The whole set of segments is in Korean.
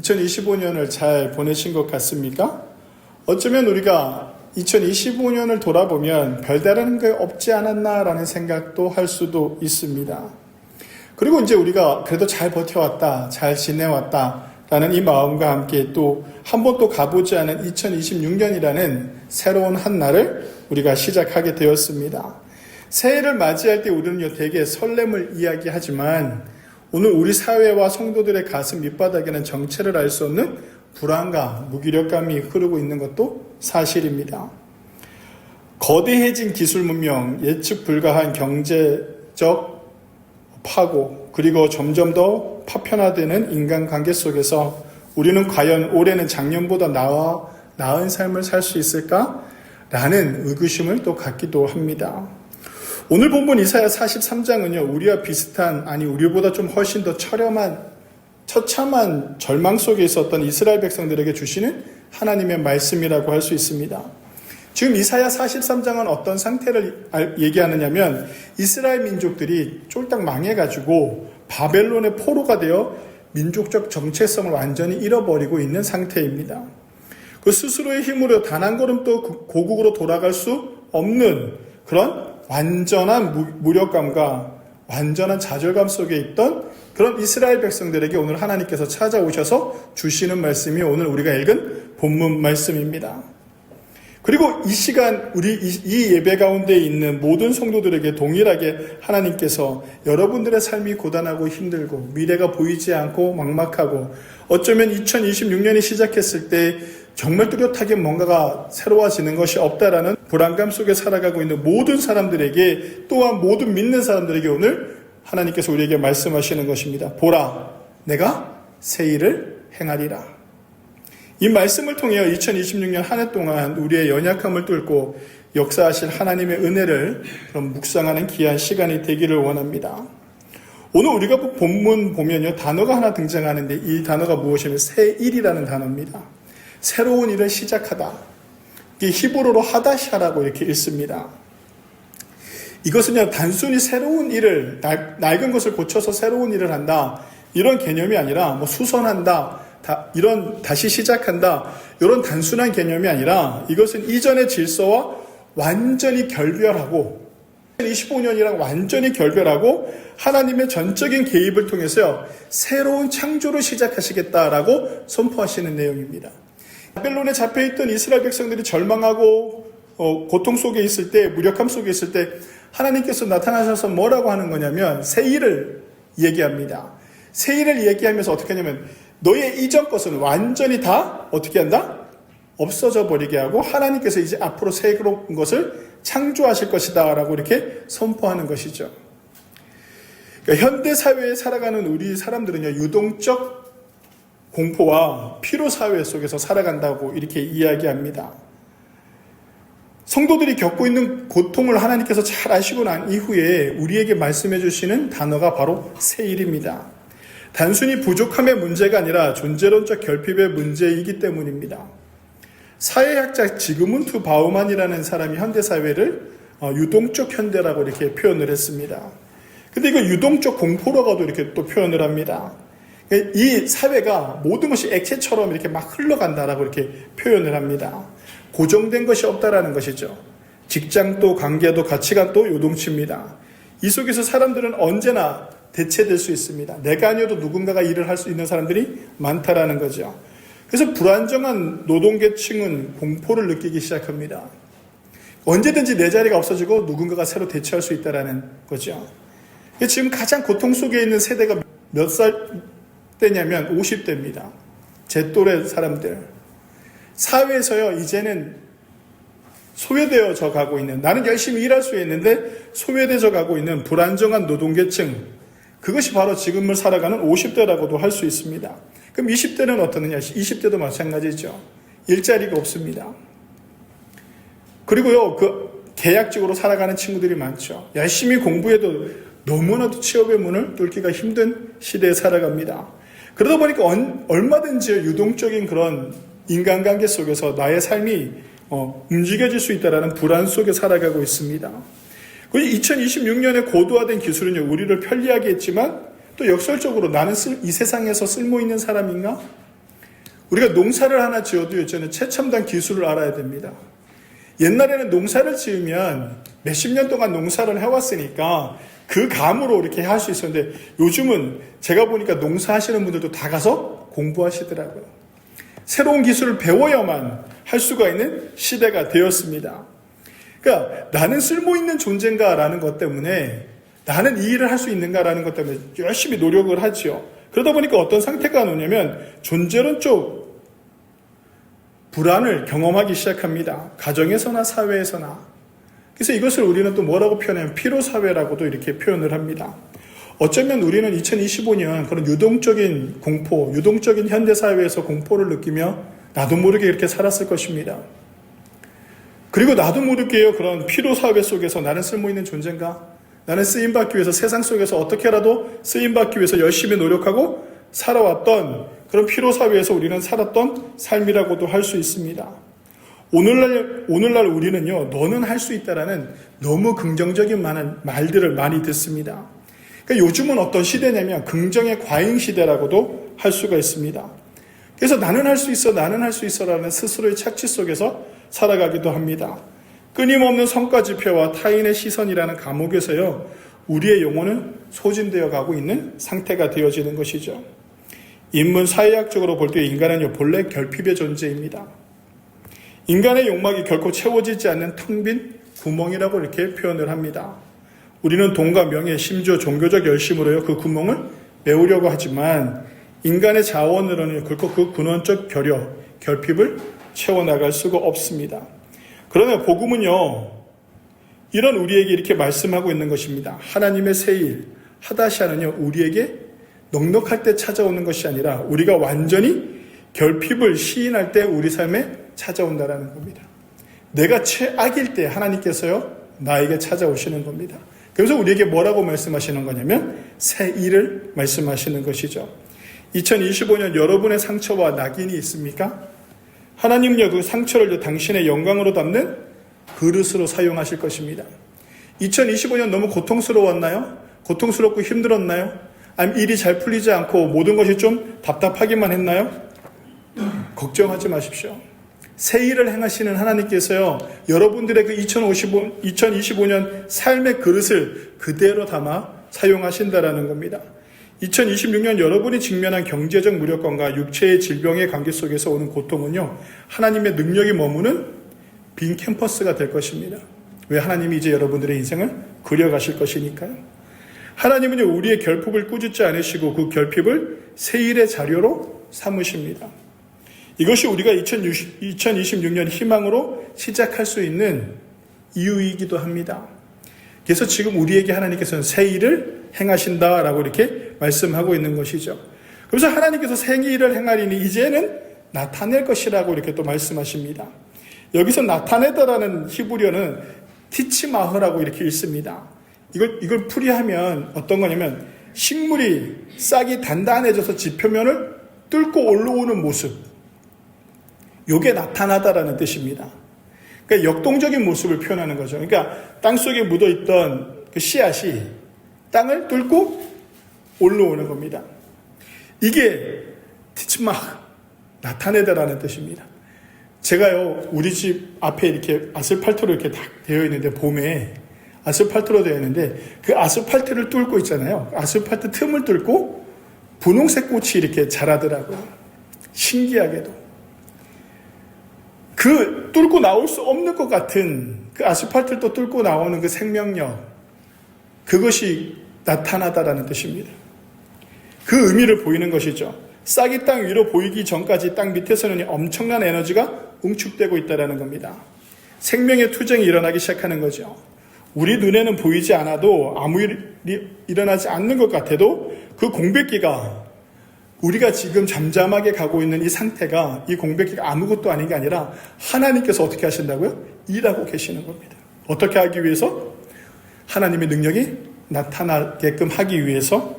2025년을 잘 보내신 것 같습니까? 어쩌면 우리가 2025년을 돌아보면 별다른 게 없지 않았나라는 생각도 할 수도 있습니다. 그리고 이제 우리가 그래도 잘 버텨왔다, 잘 지내왔다라는 이 마음과 함께 또 한 번 또 가보지 않은 2026년이라는 새로운 한 날을 우리가 시작하게 되었습니다. 새해를 맞이할 때 우리는 되게 설렘을 이야기하지만 오늘 우리 사회와 성도들의 가슴 밑바닥에는 정체를 알 수 없는 불안감, 무기력감이 흐르고 있는 것도 사실입니다. 거대해진 기술 문명, 예측 불가한 경제적 파고, 그리고 점점 더 파편화되는 인간관계 속에서 우리는 과연 올해는 작년보다 나아, 나은 삶을 살 수 있을까? 라는 의구심을 또 갖기도 합니다. 오늘 본문 이사야 43장은요, 우리와 비슷한, 아니, 우리보다 좀 훨씬 더 처렴한, 처참한 절망 속에 있었던 이스라엘 백성들에게 주시는 하나님의 말씀이라고 할 수 있습니다. 지금 이사야 43장은 어떤 상태를 얘기하느냐면, 이스라엘 민족들이 쫄딱 망해가지고 바벨론의 포로가 되어 민족적 정체성을 완전히 잃어버리고 있는 상태입니다. 그 스스로의 힘으로 단 한 걸음 또 고국으로 돌아갈 수 없는 그런 완전한 무력감과 완전한 좌절감 속에 있던 그런 이스라엘 백성들에게 오늘 하나님께서 찾아오셔서 주시는 말씀이 오늘 우리가 읽은 본문 말씀입니다. 그리고 이 시간 우리 이 예배 가운데 있는 모든 성도들에게 동일하게 하나님께서 여러분들의 삶이 고단하고 힘들고 미래가 보이지 않고 막막하고 어쩌면 2026년이 시작했을 때 정말 뚜렷하게 뭔가가 새로워지는 것이 없다라는 불안감 속에 살아가고 있는 모든 사람들에게 또한 모든 믿는 사람들에게 오늘 하나님께서 우리에게 말씀하시는 것입니다. 보라, 내가 새 일을 행하리라. 이 말씀을 통해 2026년 한 해 동안 우리의 연약함을 뚫고 역사하실 하나님의 은혜를 그럼 묵상하는 귀한 시간이 되기를 원합니다. 오늘 우리가 본문 보면요 단어가 하나 등장하는데 이 단어가 무엇이냐면 새 일이라는 단어입니다. 새로운 일을 시작하다. 이게 히브리어로 하다샤라고 이렇게 읽습니다. 이것은 그냥 단순히 새로운 일을 낡은 것을 고쳐서 새로운 일을 한다 이런 개념이 아니라 뭐 수선한다 다, 이런 다시 시작한다 이런 단순한 개념이 아니라 이것은 이전의 질서와 완전히 결별하고 25년이랑 완전히 결별하고 하나님의 전적인 개입을 통해서 새로운 창조를 시작하시겠다라고 선포하시는 내용입니다. 바벨론에 잡혀있던 이스라엘 백성들이 절망하고 어, 고통 속에 있을 때 무력함 속에 있을 때 하나님께서 나타나셔서 뭐라고 하는 거냐면 새 일을 얘기합니다. 새 일을 얘기하면서 어떻게 하냐면 너의 이전 것은 완전히 다 어떻게 한다? 없어져 버리게 하고 하나님께서 이제 앞으로 새로운 것을 창조하실 것이다 라고 이렇게 선포하는 것이죠. 그러니까 현대 사회에 살아가는 우리 사람들은요, 유동적 공포와 피로 사회 속에서 살아간다고 이렇게 이야기합니다. 성도들이 겪고 있는 고통을 하나님께서 잘 아시고 난 이후에 우리에게 말씀해 주시는 단어가 바로 세일입니다. 단순히 부족함의 문제가 아니라 존재론적 결핍의 문제이기 때문입니다. 사회학자 지그문트 바우만이라는 사람이 현대 사회를 어, 유동적 현대라고 이렇게 표현을 했습니다. 근데 이거 유동적 공포라고도 이렇게 또 표현을 합니다. 이 사회가 모든 것이 액체처럼 이렇게 막 흘러간다라고 이렇게 표현을 합니다. 고정된 것이 없다라는 것이죠. 직장도 관계도 가치관도 요동칩니다. 이 속에서 사람들은 언제나 대체될 수 있습니다. 내가 아니어도 누군가가 일을 할 수 있는 사람들이 많다라는 거죠. 그래서 불안정한 노동계층은 공포를 느끼기 시작합니다. 언제든지 내 자리가 없어지고 누군가가 새로 대체할 수 있다라는 거죠. 지금 가장 고통 속에 있는 세대가 몇 살 때냐면 50대입니다. 제 또래 사람들. 사회에서요, 이제는 소외되어져 가고 있는, 나는 열심히 일할 수 있는데 소외되어져 가고 있는 불안정한 노동계층, 그것이 바로 지금을 살아가는 50대라고도 할 수 있습니다. 그럼 20대는 어떠느냐? 20대도 마찬가지죠. 일자리가 없습니다. 그리고요, 그 계약직으로 살아가는 친구들이 많죠. 열심히 공부해도 너무나도 취업의 문을 뚫기가 힘든 시대에 살아갑니다. 그러다 보니까 얼마든지 유동적인 그런 인간관계 속에서 나의 삶이 어, 움직여질 수 있다는 불안 속에 살아가고 있습니다. 2026년에 고도화된 기술은요, 우리를 편리하게 했지만 또 역설적으로 나는 쓸, 이 세상에서 쓸모 있는 사람인가? 우리가 농사를 하나 지어도 요즘에는 최첨단 기술을 알아야 됩니다. 옛날에는 농사를 지으면 몇십 년 동안 농사를 해왔으니까 그 감으로 이렇게 할 수 있었는데 요즘은 제가 보니까 농사하시는 분들도 다 가서 공부하시더라고요. 새로운 기술을 배워야만 할 수가 있는 시대가 되었습니다. 그러니까 나는 쓸모 있는 존재인가라는 것 때문에 나는 이 일을 할 수 있는가라는 것 때문에 열심히 노력을 하지요. 그러다 보니까 어떤 상태가 오냐면 존재론 쪽 불안을 경험하기 시작합니다. 가정에서나 사회에서나. 그래서 이것을 우리는 또 뭐라고 표현하면 피로사회라고도 이렇게 표현을 합니다. 어쩌면 우리는 2025년 그런 유동적인 공포, 유동적인 현대사회에서 공포를 느끼며 나도 모르게 이렇게 살았을 것입니다. 그리고 나도 모르게요 그런 피로사회 속에서 나는 쓸모 있는 존재인가? 나는 쓰임 받기 위해서 세상 속에서 어떻게라도 쓰임 받기 위해서 열심히 노력하고 살아왔던 그런 피로 사회에서 우리는 살았던 삶이라고도 할 수 있습니다. 오늘날, 오늘날 우리는요, 너는 할 수 있다라는 너무 긍정적인 말들을 많이 듣습니다. 그러니까 요즘은 어떤 시대냐면 긍정의 과잉 시대라고도 할 수가 있습니다. 그래서 나는 할 수 있어, 나는 할 수 있어라는 스스로의 착취 속에서 살아가기도 합니다. 끊임없는 성과 지표와 타인의 시선이라는 감옥에서요, 우리의 영혼은 소진되어 가고 있는 상태가 되어지는 것이죠. 인문 사회학적으로 볼 때 인간은 본래 결핍의 존재입니다. 인간의 욕망이 결코 채워지지 않는 텅 빈 구멍이라고 이렇게 표현을 합니다. 우리는 돈과 명예, 심지어 종교적 열심으로요, 그 구멍을 메우려고 하지만 인간의 자원으로는 결코 그 근원적 결여, 결핍을 채워나갈 수가 없습니다. 그러나 복음은요, 이런 우리에게 이렇게 말씀하고 있는 것입니다. 하나님의 세일, 하다시아는요, 우리에게 넉넉할 때 찾아오는 것이 아니라 우리가 완전히 결핍을 시인할 때 우리 삶에 찾아온다라는 겁니다. 내가 최악일 때 하나님께서요, 나에게 찾아오시는 겁니다. 그래서 우리에게 뭐라고 말씀하시는 거냐면, 새 일을 말씀하시는 것이죠. 2025년 여러분의 상처와 낙인이 있습니까? 하나님요, 그 상처를 당신의 영광으로 담는 그릇으로 사용하실 것입니다. 2025년 너무 고통스러웠나요? 고통스럽고 힘들었나요? 아니면 일이 잘 풀리지 않고 모든 것이 좀 답답하기만 했나요? 걱정하지 마십시오. 새 일을 행하시는 하나님께서요, 여러분들의 그 2055, 2025년 삶의 그릇을 그대로 담아 사용하신다라는 겁니다. 2026년 여러분이 직면한 경제적 무력감과 육체의 질병의 관계 속에서 오는 고통은요, 하나님의 능력이 머무는 빈 캠퍼스가 될 것입니다. 왜 하나님이 이제 여러분들의 인생을 그려가실 것이니까요. 하나님은 우리의 결핍을 꾸짖지 않으시고 그 결핍을 세일의 자료로 삼으십니다. 이것이 우리가 2026년 희망으로 시작할 수 있는 이유이기도 합니다. 그래서 지금 우리에게 하나님께서는 새 일을 행하신다라고 이렇게 말씀하고 있는 것이죠. 그래서 하나님께서 새 일을 행하리니 이제는 나타낼 것이라고 이렇게 또 말씀하십니다. 여기서 나타내다라는 히브리어는 티치마흐라고 이렇게 읽습니다. 이걸, 이걸 풀이하면 어떤 거냐면 식물이 싹이 단단해져서 지표면을 뚫고 올라오는 모습. 요게 나타나다라는 뜻입니다. 그러니까 역동적인 모습을 표현하는 거죠. 그러니까 땅 속에 묻어 있던 그 씨앗이 땅을 뚫고 올라오는 겁니다. 이게 티치막 나타내다라는 뜻입니다. 제가요 우리 집 앞에 이렇게 아스팔트로 이렇게 딱 되어 있는데 봄에 아스팔트로 되어 있는데 그 아스팔트를 뚫고 있잖아요. 아스팔트 틈을 뚫고 분홍색 꽃이 이렇게 자라더라고요. 신기하게도. 그 뚫고 나올 수 없는 것 같은 그 아스팔트를 또 뚫고 나오는 그 생명력, 그것이 나타나다라는 뜻입니다. 그 의미를 보이는 것이죠. 싹이 땅 위로 보이기 전까지 땅 밑에서는 엄청난 에너지가 응축되고 있다는 겁니다. 생명의 투쟁이 일어나기 시작하는 거죠. 우리 눈에는 보이지 않아도 아무 일이 일어나지 않는 것 같아도 그 공백기가 우리가 지금 잠잠하게 가고 있는 이 상태가 이 공백기가 아무것도 아닌 게 아니라 하나님께서 어떻게 하신다고요? 일하고 계시는 겁니다. 어떻게 하기 위해서? 하나님의 능력이 나타나게끔 하기 위해서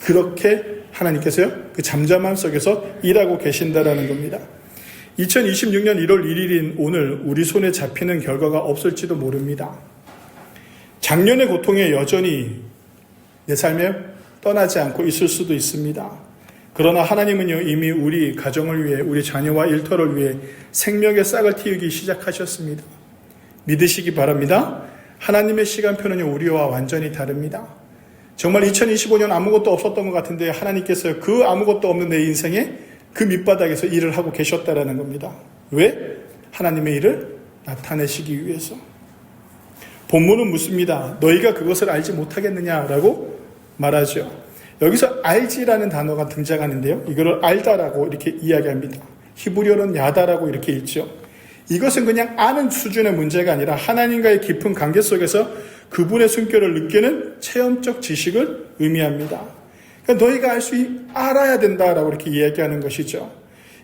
그렇게 하나님께서요, 그 잠잠함 속에서 일하고 계신다라는 겁니다. 2026년 1월 1일인 오늘 우리 손에 잡히는 결과가 없을지도 모릅니다. 작년의 고통에 여전히 내 삶에 떠나지 않고 있을 수도 있습니다. 그러나 하나님은요, 이미 우리 가정을 위해, 우리 자녀와 일터를 위해 생명의 싹을 틔우기 시작하셨습니다. 믿으시기 바랍니다. 하나님의 시간표는요, 우리와 완전히 다릅니다. 정말 2025년 아무것도 없었던 것 같은데 하나님께서 그 아무것도 없는 내 인생에 그 밑바닥에서 일을 하고 계셨다라는 겁니다. 왜? 하나님의 일을 나타내시기 위해서. 본문은 묻습니다. 너희가 그것을 알지 못하겠느냐라고 말하죠. 여기서 알지라는 단어가 등장하는데요. 이거를 알다라고 이렇게 이야기합니다. 히브리어는 야다라고 이렇게 있죠. 이것은 그냥 아는 수준의 문제가 아니라 하나님과의 깊은 관계 속에서 그분의 숨결을 느끼는 체험적 지식을 의미합니다. 그러니까 너희가 알 수 알아야 된다라고 이렇게 이야기하는 것이죠.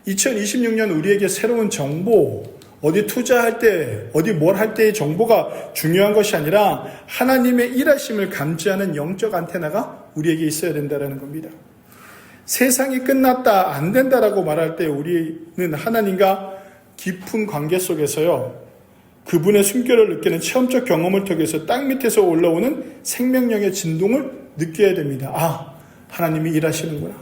2026년 우리에게 새로운 정보, 어디 투자할 때, 어디 뭘 할 때의 정보가 중요한 것이 아니라 하나님의 일하심을 감지하는 영적 안테나가 우리에게 있어야 된다는 겁니다. 세상이 끝났다, 안 된다라고 말할 때 우리는 하나님과 깊은 관계 속에서요, 그분의 숨결을 느끼는 체험적 경험을 통해서 땅 밑에서 올라오는 생명력의 진동을 느껴야 됩니다. 아, 하나님이 일하시는구나.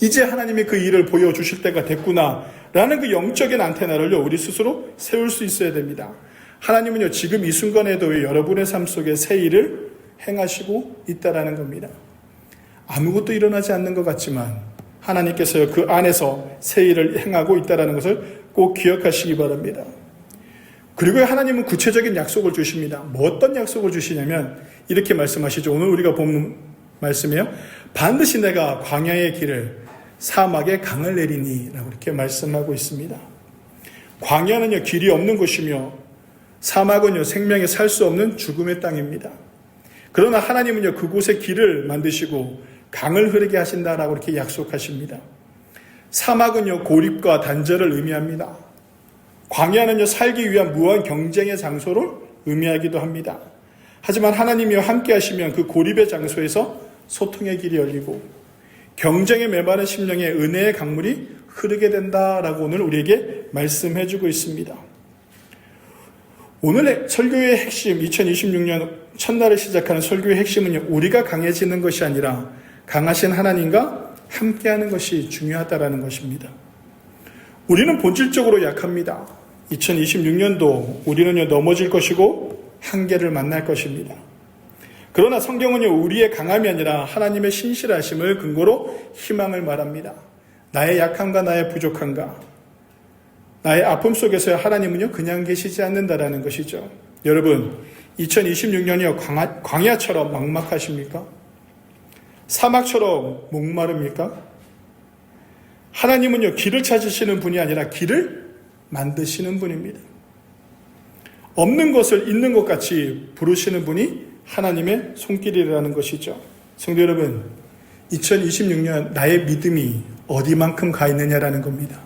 이제 하나님이 그 일을 보여주실 때가 됐구나. 라는 그 영적인 안테나를요, 우리 스스로 세울 수 있어야 됩니다. 하나님은요, 지금 이 순간에도 여러분의 삶 속에 새 일을 행하시고 있다라는 겁니다. 아무것도 일어나지 않는 것 같지만, 하나님께서 그 안에서 새 일을 행하고 있다라는 것을 꼭 기억하시기 바랍니다. 그리고 하나님은 구체적인 약속을 주십니다. 뭐 어떤 약속을 주시냐면, 이렇게 말씀하시죠. 오늘 우리가 본 말씀이에요. 반드시 내가 광야의 길을 사막에 강을 내리니 라고 이렇게 말씀하고 있습니다. 광야는요, 길이 없는 곳이며 사막은요, 생명에 살수 없는 죽음의 땅입니다. 그러나 하나님은요, 그곳에 길을 만드시고 강을 흐르게 하신다라고 이렇게 약속하십니다. 사막은요, 고립과 단절을 의미합니다. 광야는요, 살기 위한 무한 경쟁의 장소를 의미하기도 합니다. 하지만 하나님이 함께 하시면 그 고립의 장소에서 소통의 길이 열리고 경쟁에 메마른 심령에 은혜의 강물이 흐르게 된다라고 오늘 우리에게 말씀해 주고 있습니다. 오늘의 설교의 핵심, 2026년 첫날을 시작하는 설교의 핵심은요, 우리가 강해지는 것이 아니라 강하신 하나님과 함께하는 것이 중요하다라는 것입니다. 우리는 본질적으로 약합니다. 2026년도 우리는요, 넘어질 것이고 한계를 만날 것입니다. 그러나 성경은요, 우리의 강함이 아니라 하나님의 신실하심을 근거로 희망을 말합니다. 나의 약함과 나의 부족함과 나의 아픔 속에서 하나님은요, 그냥 계시지 않는다라는 것이죠. 여러분, 2026년이요, 광야, 광야처럼 막막하십니까? 사막처럼 목마릅니까? 하나님은요, 길을 찾으시는 분이 아니라 길을 만드시는 분입니다. 없는 것을 있는 것 같이 부르시는 분이 하나님의 손길이라는 것이죠. 성도 여러분, 2026년 나의 믿음이 어디만큼 가 있느냐라는 겁니다.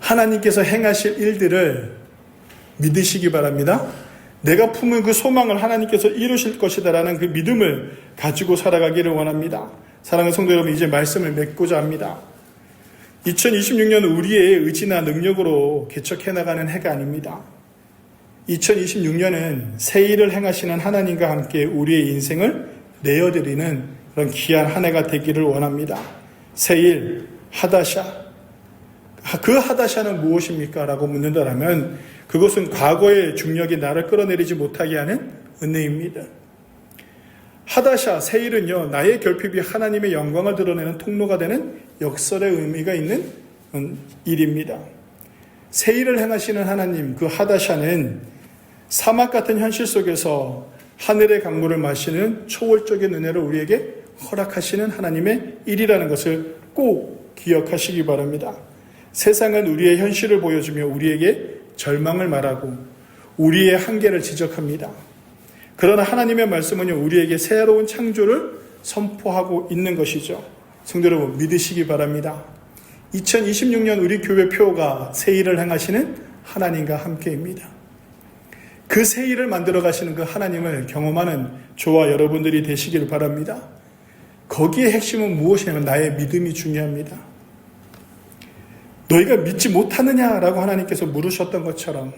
하나님께서 행하실 일들을 믿으시기 바랍니다. 내가 품은 그 소망을 하나님께서 이루실 것이다라는 그 믿음을 가지고 살아가기를 원합니다. 사랑하는 성도 여러분, 이제 말씀을 맺고자 합니다. 2026년은 우리의 의지나 능력으로 개척해 나가는 해가 아닙니다. 2026년은 새 일을 행하시는 하나님과 함께 우리의 인생을 내어드리는 그런 귀한 한 해가 되기를 원합니다. 새 일, 하다샤. 그 하다샤는 무엇입니까? 라고 묻는다면 그것은 과거의 중력이 나를 끌어내리지 못하게 하는 은혜입니다. 하다샤, 새 일은요, 나의 결핍이 하나님의 영광을 드러내는 통로가 되는 역설의 의미가 있는 일입니다. 새 일을 행하시는 하나님, 그 하다샤는 사막 같은 현실 속에서 하늘의 강물을 마시는 초월적인 은혜를 우리에게 허락하시는 하나님의 일이라는 것을 꼭 기억하시기 바랍니다. 세상은 우리의 현실을 보여주며 우리에게 절망을 말하고 우리의 한계를 지적합니다. 그러나 하나님의 말씀은요, 우리에게 새로운 창조를 선포하고 있는 것이죠. 성도 여러분, 믿으시기 바랍니다. 2026년 우리 교회 표가 새 일을 행하시는 하나님과 함께입니다. 그새 일을 만들어 가시는 그 하나님을 경험하는 저와 여러분들이 되시길 바랍니다. 거기에 핵심은 무엇이냐면 나의 믿음이 중요합니다. 너희가 믿지 못하느냐라고 하나님께서 물으셨던 것처럼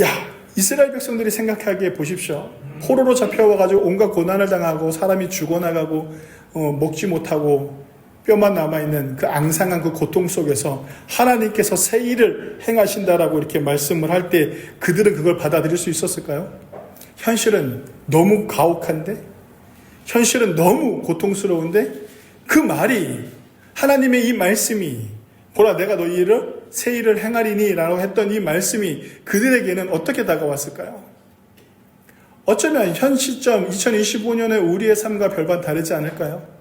야 이스라엘 백성들이 생각하기에 보십시오. 포로로 잡혀와가지고 온갖 고난을 당하고 사람이 죽어나가고 어, 먹지 못하고 뼈만 남아있는 그 앙상한 그 고통 속에서 하나님께서 새 일을 행하신다라고 이렇게 말씀을 할 때 그들은 그걸 받아들일 수 있었을까요? 현실은 너무 가혹한데? 현실은 너무 고통스러운데? 그 말이 하나님의 이 말씀이 보라 내가 너희를 새 일을 행하리니 라고 했던 이 말씀이 그들에게는 어떻게 다가왔을까요? 어쩌면 현 시점 2025년의 우리의 삶과 별반 다르지 않을까요?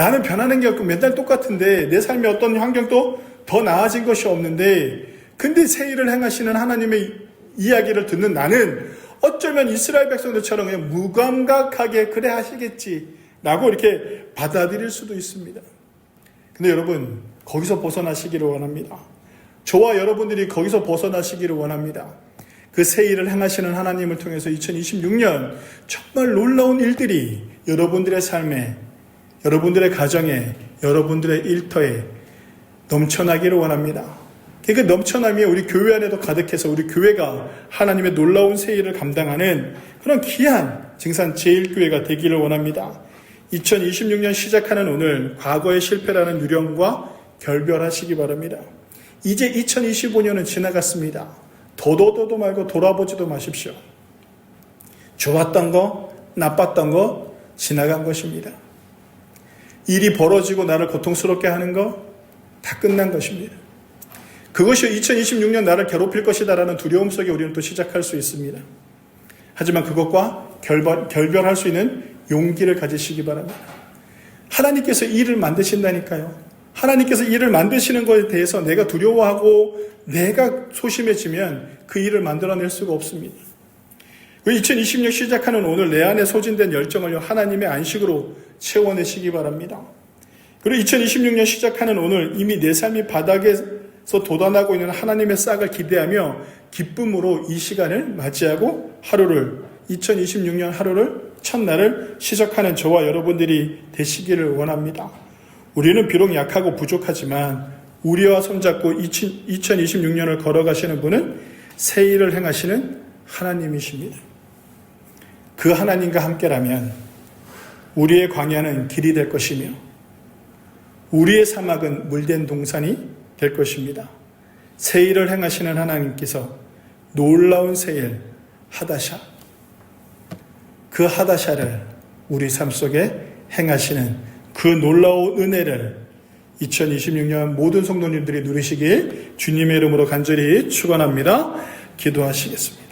나는 변하는 게 없고 맨날 똑같은데 내 삶이 어떤 환경도 더 나아진 것이 없는데 근데 새 일을 행하시는 하나님의 이야기를 듣는 나는 어쩌면 이스라엘 백성들처럼 그냥 무감각하게 그래 하시겠지 라고 이렇게 받아들일 수도 있습니다. 근데 여러분 거기서 벗어나시기를 원합니다. 저와 여러분들이 거기서 벗어나시기를 원합니다. 그새 일을 행하시는 하나님을 통해서 2026년 정말 놀라운 일들이 여러분들의 삶에, 여러분들의 가정에, 여러분들의 일터에 넘쳐나기를 원합니다. 그 넘쳐남이 우리 교회 안에도 가득해서 우리 교회가 하나님의 놀라운 새 일을 감당하는 그런 귀한 증산 제1교회가 되기를 원합니다. 2026년 시작하는 오늘 과거의 실패라는 유령과 결별하시기 바랍니다. 이제 2025년은 지나갔습니다. 도도도도 말고 돌아보지도 마십시오. 좋았던 거, 나빴던 거 지나간 것입니다. 일이 벌어지고 나를 고통스럽게 하는 거 다 끝난 것입니다. 그것이 2026년 나를 괴롭힐 것이다라는 두려움 속에 우리는 또 시작할 수 있습니다. 하지만 그것과 결별, 결별할 수 있는 용기를 가지시기 바랍니다. 하나님께서 일을 만드신다니까요. 하나님께서 일을 만드시는 것에 대해서 내가 두려워하고 내가 소심해지면 그 일을 만들어낼 수가 없습니다. 2020년 시작하는 오늘 내 안에 소진된 열정을 하나님의 안식으로 채워내시기 바랍니다. 그리고 2026년 시작하는 오늘 이미 내 삶이 바닥에서 돋아나고 있는 하나님의 싹을 기대하며 기쁨으로 이 시간을 맞이하고 하루를 2026년 하루를 첫날을 시작하는 저와 여러분들이 되시기를 원합니다. 우리는 비록 약하고 부족하지만 우리와 손잡고 2026년을 걸어가시는 분은 새 일을 행하시는 하나님이십니다. 그 하나님과 함께라면 우리의 광야는 길이 될 것이며 우리의 사막은 물된 동산이 될 것입니다. 새 일을 행하시는 하나님께서 놀라운 새일 하다샤 그 하다샤를 우리 삶 속에 행하시는 그 놀라운 은혜를 2026년 모든 성도님들이 누리시길 주님의 이름으로 간절히 축원합니다. 기도하시겠습니다.